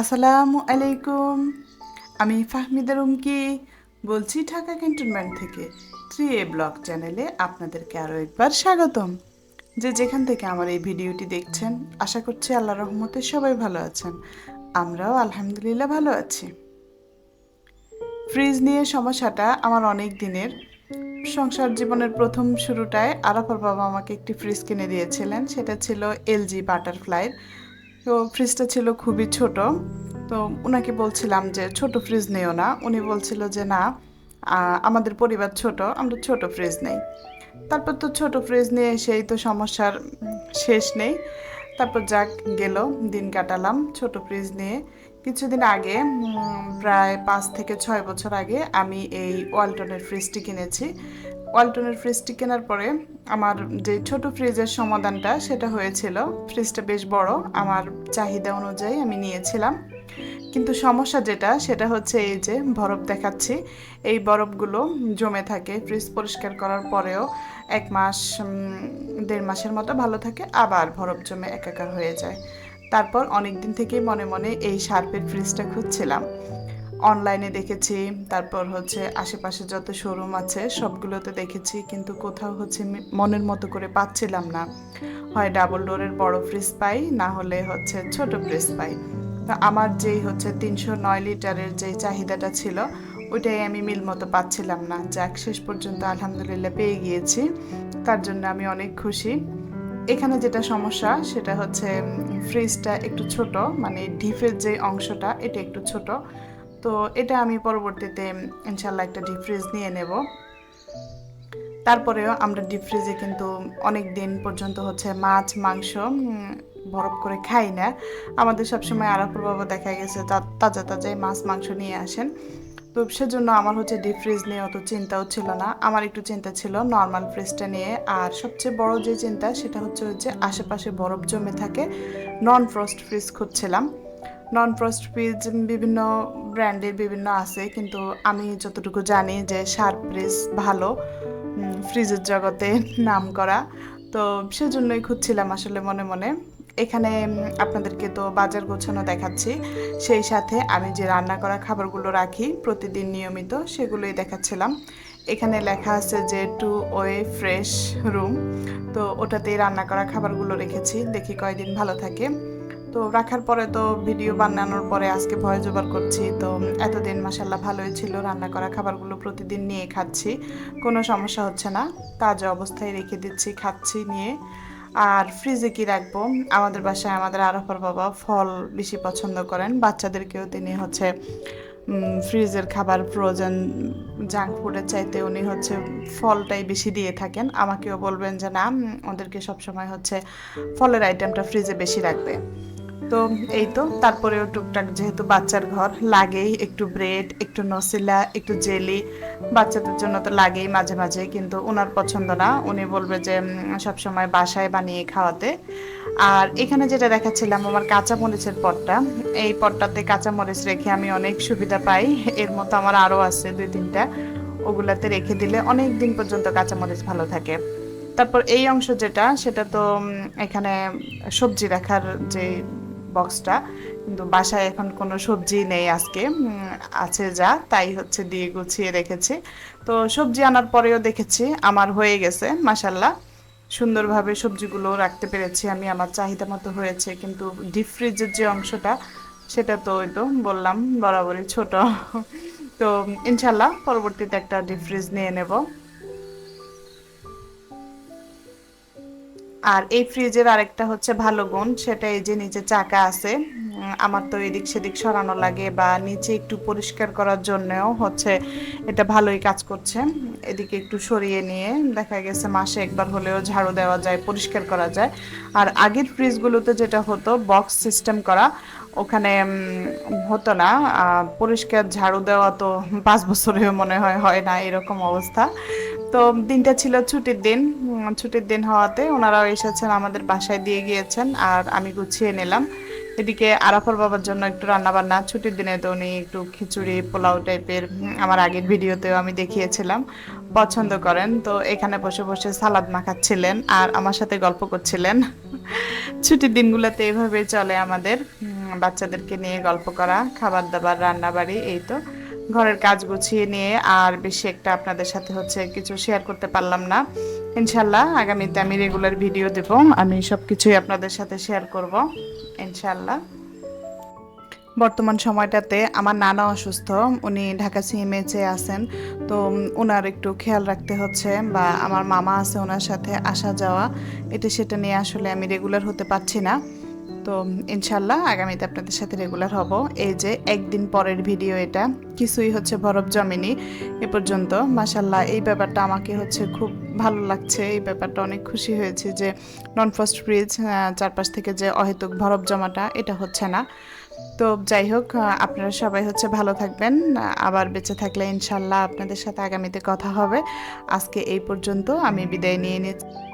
আসসালামু আলাইকুম। আমি ফাহমিদা রুমকি বলছি ঢাকা ক্যান্টনমেন্ট থেকে থ্রি এ ব্লগ চ্যানেলে আপনাদেরকে আরও একবার স্বাগতম। যে যেখান থেকে আমার এই ভিডিওটি দেখছেন, আশা করছি আল্লাহ রহমতে সবাই ভালো আছেন। আমরাও আলহামদুলিল্লাহ ভালো আছি। ফ্রিজ নিয়ে সমস্যাটা আমার অনেক দিনের। সংসার জীবনের প্রথম শুরুটায় আরাফার বাবা আমাকে একটি ফ্রিজ কিনে দিয়েছিলেন, সেটা ছিল এলজি বাটারফ্লাইয়ের তো ফ্রিজটা ছিল খুবই ছোট। তো ওনাকে বলছিলাম যে, ছোট ফ্রিজ নিও না। উনি বলছিল যে, না আমাদের পরিবার ছোট, আমরা ছোট ফ্রিজ নেই। তারপর তো ছোট ফ্রিজ নিয়ে সেই তো সমস্যার শেষ নেই। তারপর যাক গেল, দিন কাটালাম ছোট ফ্রিজ নিয়ে। কিছুদিন আগে প্রায় পাঁচ থেকে ছয় বছর আগে আমি এই ওয়ালটনের ফ্রিজটি কিনেছি। ওয়ালটনের ফ্রিজটি কেনার পরে আমার যে ছোট ফ্রিজের সমাধানটা সেটা হয়েছিল, ফ্রিজটা বেশ বড়, আমার চাহিদা অনুযায়ী আমি নিয়েছিলাম। কিন্তু সমস্যা যেটা, সেটা হচ্ছে এই যে বরফ দেখাচ্ছি। এই বরফগুলো জমে থাকে, ফ্রিজ পরিষ্কার করার পরেও এক মাস দেড় মাসের মতো ভালো থাকে, আবার বরফ জমে একাকার হয়ে যায়। তারপর অনেক দিন থেকেই মনে মনে এই শার্পের ফ্রিজটা খুঁজছিলাম। অনলাইনে দেখেছি, তারপর হচ্ছে আশেপাশে যত শোরুম আছে, সবগুলোতে দেখেছি, কিন্তু কোথাও হচ্ছে মনের মতো করে পাচ্ছিলাম না। হয় ডাবল ডোরের বড় ফ্রিজ পাই, না হলে হচ্ছে ছোট ফ্রিজ পাই। তা আমার যেই হচ্ছে তিনশো নয় লিটারের যে চাহিদাটা ছিল, ওইটাই আমি মিল মতো পাচ্ছিলাম না। যাক, শেষ পর্যন্ত আলহামদুলিল্লাহ পেয়ে গিয়েছি। তার জন্য আমি অনেক খুশি। এখানে যেটা সমস্যা, সেটা হচ্ছে ফ্রিজটা একটু ছোট মানে ডিপের যে অংশটা, এটা একটু ছোট। তো এটা আমি পরবর্তীতে ইনশাল্লাহ একটা ডিপ ফ্রিজ নিয়ে নেব। তারপরেও আমরা ডিপ ফ্রিজে কিন্তু অনেক দিন পর্যন্ত হচ্ছে মাছ, মাংস বরফ করে খাই না। আমাদের সবসময় আরাপুর বাবা দেখা গেছে তাজা, তাজাই মাছ, মাংস নিয়ে আসেন। তো সেজন্য আমার হচ্ছে ডিপ ফ্রিজ নিয়ে অত চিন্তাও ছিল না। আমার একটু চিন্তা ছিল নর্মাল ফ্রিজটা নিয়ে। আর সবচেয়ে বড় যে চিন্তা সেটা হচ্ছে যে আশেপাশে বরফ জমে থাকে নন ফ্রস্ট ফ্রিজ খুঁজছিলাম। নন ফ্রস্ট ফ্রিজ বিভিন্ন ব্র্যান্ডের বিভিন্ন আছে, কিন্তু আমি যতটুকু জানি যে শার্প ফ্রিজ ভালো ফ্রিজের জগতে নাম করা তো সেজন্যই খুঁজছিলাম আসলে মনে মনে। এখানে আপনাদেরকে তো বাজার গোছানো দেখাচ্ছি। সেই সাথে আমি যে রান্না করা খাবারগুলো রাখি, প্রতিদিন নিয়মিত সেগুলোই দেখাচ্ছিলাম। এখানে লেখা আছে যে টু ওয়ে ফ্রেশ রুম তো ওটাতেই রান্না করা খাবারগুলো রেখেছি, দেখি কয়দিন ভালো থাকে। তো রাখার পরে তো ভিডিও বানানোর পরে আজকে ভয় জোগাড় করছি, তো এতদিন মাসাল্লাহ ভালোই ছিল, রান্না করা খাবারগুলো প্রতিদিন নিয়ে খাচ্ছি, কোনো সমস্যা হচ্ছে না। তাজা অবস্থায় রেখে দিচ্ছি, খাচ্ছি, নিয়ে আর ফ্রিজে কি রাখব? আমাদের বাসায় আমাদের আরফার বাবা ফল বেশি পছন্দ করেন। বাচ্চাদেরকেও তিনি হচ্ছে ফ্রিজের খাবার প্রয়োজন জাঙ্ক ফুডের চাইতে উনি হচ্ছে ফলটাই বেশি দিয়ে থাকেন। আমাকেও বলবেন যে, না ওদেরকে সবসময় হচ্ছে ফলের আইটেমটা ফ্রিজে বেশি রাখবে। তো এই তো, তারপরেও টুকটাক যেহেতু বাচ্চার ঘর, লাগেই একটু ব্রেড একটু নসিলা একটু জেলি বাচ্চাদের জন্য তো লাগেই মাঝে মাঝে, কিন্তু ওনার পছন্দ না। উনি বলবে যে সবসময় বাসায় বানিয়ে খাওয়াতে। আর এখানে যেটা দেখাচ্ছিলাম, আমার কাঁচা মরিচের পটটা। এই পটটাতে কাঁচা মরিচ রেখে আমি অনেক সুবিধা পাই। এর মতো আমার আরও আছে দুই তিনটা। ওগুলাতে রেখে দিলে অনেক দিন পর্যন্ত কাঁচা মরিচ ভালো থাকে। তারপর এই অংশ যেটা, সেটা তো এখানে সবজি রাখার যে বক্সটা কিন্তু বাসায় এখন কোনো সবজি নেই আজকে আছে যা, তাই হচ্ছে দিয়ে গুছিয়ে রেখেছি। তো সবজি আনার পরেও দেখেছি, আমার হয়ে গেছে মাসাল্লাহ সুন্দরভাবে সবজিগুলো রাখতে পেরেছি আমি, আমার চাহিদা মতো হয়েছে, কিন্তু ডিপ ফ্রিজের যে অংশটা, সেটা তো ওই তো বললাম, বরাবরই ছোট। তো ইনশাল্লাহ পরবর্তীতে একটা ডিপ ফ্রিজ নিয়ে নেব। আর এই ফ্রিজের আরেকটা হচ্ছে ভালো গুণ, সেটা এই যে নিচে চাকা আছে আমার তো এদিক সেদিক সরানো লাগে বা নিচে একটু পরিষ্কার করার জন্যও হচ্ছে এটা ভালোই কাজ করছে। এদিকে একটু সরিয়ে নিয়ে দেখা গেছে মাসে একবার হলেও ঝাড়ু দেওয়া যায়, পরিষ্কার করা যায়। আর আগের ফ্রিজগুলোতে যেটা হতো, বক্স সিস্টেম করা, ওখানে হতো না। পরিষ্কার ঝাড়ু দেওয়া তো পাঁচ বছরেও মনে হয় হয় না, এরকম অবস্থা। তো দিনটা ছিল ছুটির দিন। ছুটির দিন হওয়াতে ওনারাও এসেছেন, আমাদের বাসায় দিয়ে গিয়েছেন আর আমি গুছিয়ে নিলাম। এদিকে আরাফার বাবার জন্য একটু রান্না বান্না ছুটির দিনে তো উনি একটু খিচুড়ি, পোলাও টাইপের আমার আগের ভিডিওতেও আমি দেখিয়েছিলাম, পছন্দ করেন। তো এখানে বসে বসে সালাদ মাখাচ্ছিলেন আর আমার সাথে গল্প করছিলেন। ছুটির দিনগুলোতে এভাবে চলে আমাদের বাচ্চাদেরকে নিয়ে গল্প করা, খাবার দাবার রান্না বাড়ি এই তো। ঘরের কাজ গুছিয়ে নিয়ে আর বেশি একটা আপনাদের সাথে হচ্ছে কিছু শেয়ার করতে পারলাম না। ইনশাল্লাহ আগামীতে আমি রেগুলার ভিডিও দেব। আমি সব কিছুই আপনাদের সাথে শেয়ার করব, ইনশাল্লাহ। বর্তমান সময়টাতে আমার নানা অসুস্থ, উনি ঢাকা সিএমএইচে আছেন। তো ওনার একটু খেয়াল রাখতে হচ্ছে বা আমার মামা আছে ওনার সাথে আসা যাওয়া। এটা সেটা নিয়ে আসলে আমি রেগুলার হতে পারছি না। তো ইনশাল্লাহ আগামীতে আপনাদের সাথে রেগুলার হব। এই যে একদিন পরের ভিডিও এটা, কিছুই হচ্ছে বরফ জমেনি এ পর্যন্ত। মাসাল্লাহ এই ব্যাপারটা আমাকে হচ্ছে খুব ভালো লাগছে। এই ব্যাপারটা অনেক খুশি হয়েছে যে নন ফার্স্ট ব্রিজ চারপাশ থেকে যে অহেতুক বরফ জমাটা, এটা হচ্ছে না। তো যাই হোক আপনারা সবাই হচ্ছে ভালো থাকবেন। আবার বেঁচে থাকলে ইনশাল্লাহ আপনাদের সাথে আগামীতে কথা হবে। আজকে এই পর্যন্ত আমি বিদায় নিয়ে নিচ্ছি।